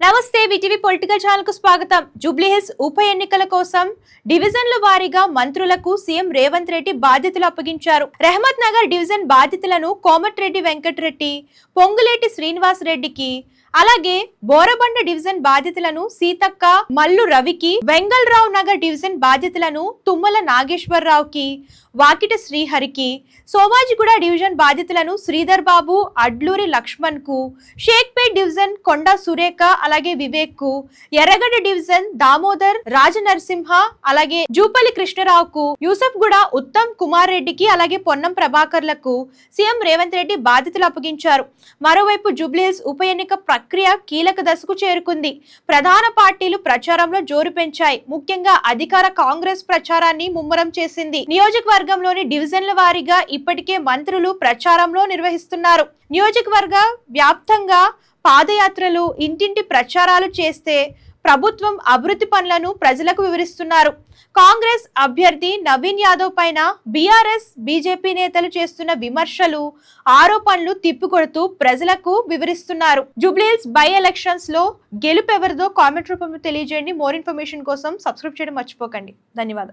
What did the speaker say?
నమస్తే VTV political ఛానల్కు స్వాగతం. జూబ్లీహిల్స్ ఉప ఎన్నికల కోసం డివిజన్ల వారీగా మంత్రులకు సీఎం రేవంత్ రెడ్డి బాధ్యతలు అప్పగించారు. రెహమత్ నగర్ డివిజన్ బాధ్యతలను కోమటిరెడ్డి వెంకటరెడ్డి పొంగులేటి శ్రీనివాస్ రెడ్డికి అలాగే బోరబండ డివిజన్ బాధితులను సీతక్క మల్లు రవికి వెంగళరావు నగర్ డివిజన్ బాధితులను తుమ్మల నాగేశ్వరరావుకి వాకిట శ్రీహరికి సోమాజిగూడ డివిజన్ బాధితులను శ్రీధర్ బాబు అడ్లూరి లక్ష్మణ్కు షేక్పేట్ డివిజన్ కొండా సురేఖ అలాగే వివేక్కు ఎర్రగడ్డ డివిజన్ దామోదర్ రాజనరసింహ అలాగే జూపల్లి కృష్ణరావుకు యూసఫ్ గూడ ఉత్తమ్ కుమార్ రెడ్డికి అలాగే పొన్నం ప్రభాకర్లకు సీఎం రేవంత్ రెడ్డి బాధ్యతలు అప్పగించారు. మరోవైపు జూబ్లీహిల్స్ ఉప ఎన్నిక ప్రక్రియ కీలక దశకు చేరుకుంది. ప్రధాన పార్టీలు ప్రచారంలో జోరు పెంచాయి. ముఖ్యంగా అధికార కాంగ్రెస్ ప్రచారాన్ని ముమ్మరం చేసింది. నియోజకవర్గంలోని డివిజన్ల వారీగా ఇప్పటికే మంత్రులు ప్రచారంలో నిర్వహిస్తున్నారు. నియోజకవర్గ వ్యాప్తంగా పాదయాత్రలు ఇంటింటి ప్రచారాలు చేస్తే ప్రభుత్వం అభివృద్ధి పనులను ప్రజలకు వివరిస్తున్నారు. కాంగ్రెస్ అభ్యర్థి నవీన్ యాదవ్ పైన బీఆర్ఎస్ బీజేపీ నేతలు చేస్తున్న విమర్శలు ఆరోపణలు తిప్పికొడుతూ ప్రజలకు వివరిస్తున్నారు. జూబ్లీహిల్స్ బై ఎలక్షన్స్లో గెలుపు ఎవరిదో కామెంట్ రూపంలో తెలియజేయండి. మోర్ ఇన్ఫర్మేషన్ కోసం సబ్స్క్రైబ్ చేయడం మర్చిపోకండి. ధన్యవాదాలు.